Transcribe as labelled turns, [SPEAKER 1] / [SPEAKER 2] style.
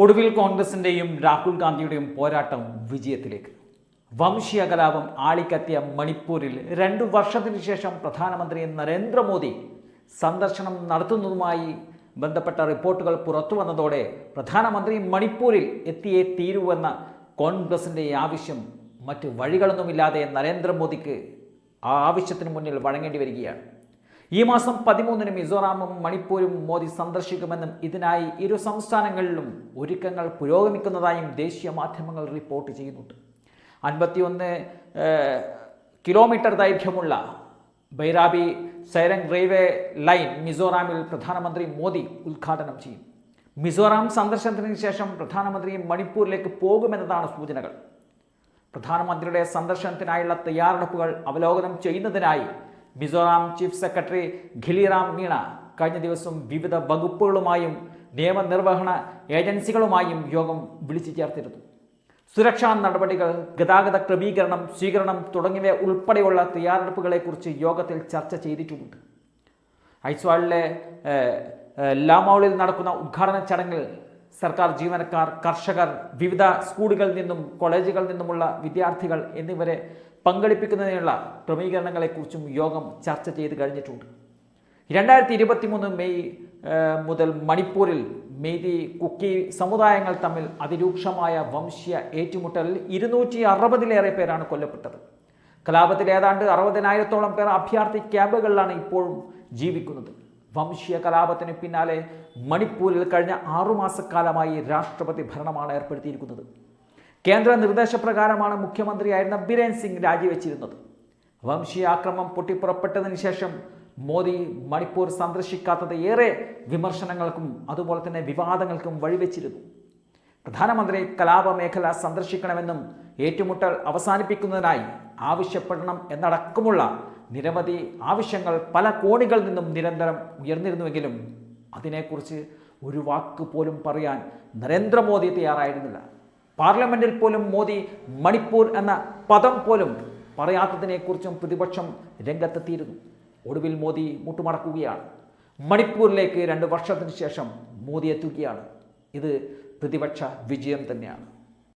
[SPEAKER 1] ഒടുവിൽ കോൺഗ്രസിന്റെയും രാഹുൽ ഗാന്ധിയുടെയും പോരാട്ടം വിജയത്തിലേക്ക്. വംശീയ കലാപം ആളിക്കത്തിയ മണിപ്പൂരിൽ രണ്ടു വർഷത്തിനു ശേഷം പ്രധാനമന്ത്രി നരേന്ദ്രമോദി സന്ദർശനം നടത്തുന്നതുമായി ബന്ധപ്പെട്ട റിപ്പോർട്ടുകൾ പുറത്തു വന്നതോടെ പ്രധാനമന്ത്രി മണിപ്പൂരിൽ എത്തിയേ തീരുവെന്ന കോൺഗ്രസിന്റെ ആവശ്യം മറ്റ് വഴികളൊന്നുമില്ലാതെ നരേന്ദ്രമോദിക്ക് ആ ആവശ്യത്തിന് മുന്നിൽ വഴങ്ങേണ്ടി വരികയാണ്. ഈ മാസം പതിമൂന്നിന് മിസോറാമും മണിപ്പൂരും മോദി സന്ദർശിക്കുമെന്നും ഇതിനായി ഇരു സംസ്ഥാനങ്ങളിലും ഒരുക്കങ്ങൾ പുരോഗമിക്കുന്നതായും ദേശീയ മാധ്യമങ്ങൾ റിപ്പോർട്ട് ചെയ്യുന്നുണ്ട്. അൻപത്തിയൊന്ന് കിലോമീറ്റർ ദൈർഘ്യമുള്ള ബൈരാബി സൈരംഗ് റെയിൽവേ ലൈൻ മിസോറാമിൽ പ്രധാനമന്ത്രി മോദി ഉദ്ഘാടനം ചെയ്യും. മിസോറാം സന്ദർശനത്തിന് ശേഷം പ്രധാനമന്ത്രി മണിപ്പൂരിലേക്ക് പോകുമെന്നതാണ് സൂചനകൾ. പ്രധാനമന്ത്രിയുടെ സന്ദർശനത്തിനായുള്ള തയ്യാറെടുപ്പുകൾ അവലോകനം ചെയ്യുന്നതിനായി മിസോറാം ചീഫ് സെക്രട്ടറി ഖിലിറാം മീണ കഴിഞ്ഞ ദിവസം വിവിധ വകുപ്പുകളുമായും നിയമനിർവഹണ ഏജൻസികളുമായും യോഗം വിളിച്ചു ചേർത്തിരുന്നു. സുരക്ഷാ നടപടികൾ ഗതാഗത ക്രമീകരണം സ്വീകരണം തുടങ്ങിയവ ഉൾപ്പെടെയുള്ള തയ്യാറെടുപ്പുകളെക്കുറിച്ച് യോഗത്തിൽ ചർച്ച ചെയ്തിട്ടുമുണ്ട്. ഐസ്വാളിലെ ലാമൌളിൽ നടക്കുന്ന ഉദ്ഘാടന ചടങ്ങിൽ സർക്കാർ ജീവനക്കാർ കർഷകർ വിവിധ സ്കൂളുകളിൽ നിന്നും കോളേജുകളിൽ നിന്നുമുള്ള വിദ്യാർത്ഥികൾ എന്നിവരെ പങ്കെടുപ്പിക്കുന്നതിനുള്ള ക്രമീകരണങ്ങളെക്കുറിച്ചും യോഗം ചർച്ച ചെയ്ത് കഴിഞ്ഞിട്ടുണ്ട്. രണ്ടായിരത്തി ഇരുപത്തി മൂന്ന് മെയ് മുതൽ മണിപ്പൂരിൽ മെയ്തി കുക്കി സമുദായങ്ങൾ തമ്മിൽ അതിരൂക്ഷമായ വംശീയ ഏറ്റുമുട്ടലിൽ ഇരുന്നൂറ്റി അറുപതിലേറെ പേരാണ് കൊല്ലപ്പെട്ടത്. കലാപത്തിൽ ഏതാണ്ട് അറുപതിനായിരത്തോളം പേർ അഭയാർത്ഥി ക്യാമ്പുകളിലാണ് ഇപ്പോഴും ജീവിക്കുന്നത്. വംശീയ കലാപത്തിന് പിന്നാലെ മണിപ്പൂരിൽ കഴിഞ്ഞ ആറുമാസക്കാലമായി രാഷ്ട്രപതി ഭരണമാണ് ഏർപ്പെടുത്തിയിരിക്കുന്നത്. കേന്ദ്ര നിർദ്ദേശപ്രകാരമാണ് മുഖ്യമന്ത്രിയായിരുന്ന ബിരേൻ സിംഗ് രാജിവെച്ചിരുന്നത്. വംശീയ ആക്രമണം പൊട്ടിപ്പുറപ്പെട്ടതിന് ശേഷം മോദി മണിപ്പൂർ സന്ദർശിക്കാത്തത് ഏറെ വിമർശനങ്ങൾക്കും അതുപോലെ തന്നെ വിവാദങ്ങൾക്കും വഴിവെച്ചിരുന്നു. പ്രധാനമന്ത്രി കലാപ മേഖല സന്ദർശിക്കണമെന്നും ഏറ്റുമുട്ടൽ അവസാനിപ്പിക്കുന്നതിനായി ആവശ്യപ്പെടണം എന്നടക്കമുള്ള നിരവധി ആവശ്യങ്ങൾ പല കോണികളിൽ നിന്നും നിരന്തരം ഉയർന്നിരുന്നുവെങ്കിലും അതിനെക്കുറിച്ച് ഒരു വാക്ക് പോലും പറയാൻ നരേന്ദ്രമോദി തയ്യാറായിരുന്നില്ല. പാർലമെന്റിൽ പോലും മോദി മണിപ്പൂർ എന്ന പദം പോലും പറയാത്തതിനെക്കുറിച്ചും പ്രതിപക്ഷം രംഗത്തെത്തിയിരുന്നു. ഒടുവിൽ മോദി മുട്ടുമടക്കുകയാണ്. മണിപ്പൂരിലേക്ക് രണ്ട് വർഷത്തിന് ശേഷം മോദി എത്തുകയാണ് ഇത് പ്രതിപക്ഷ വിജയം തന്നെയാണ്.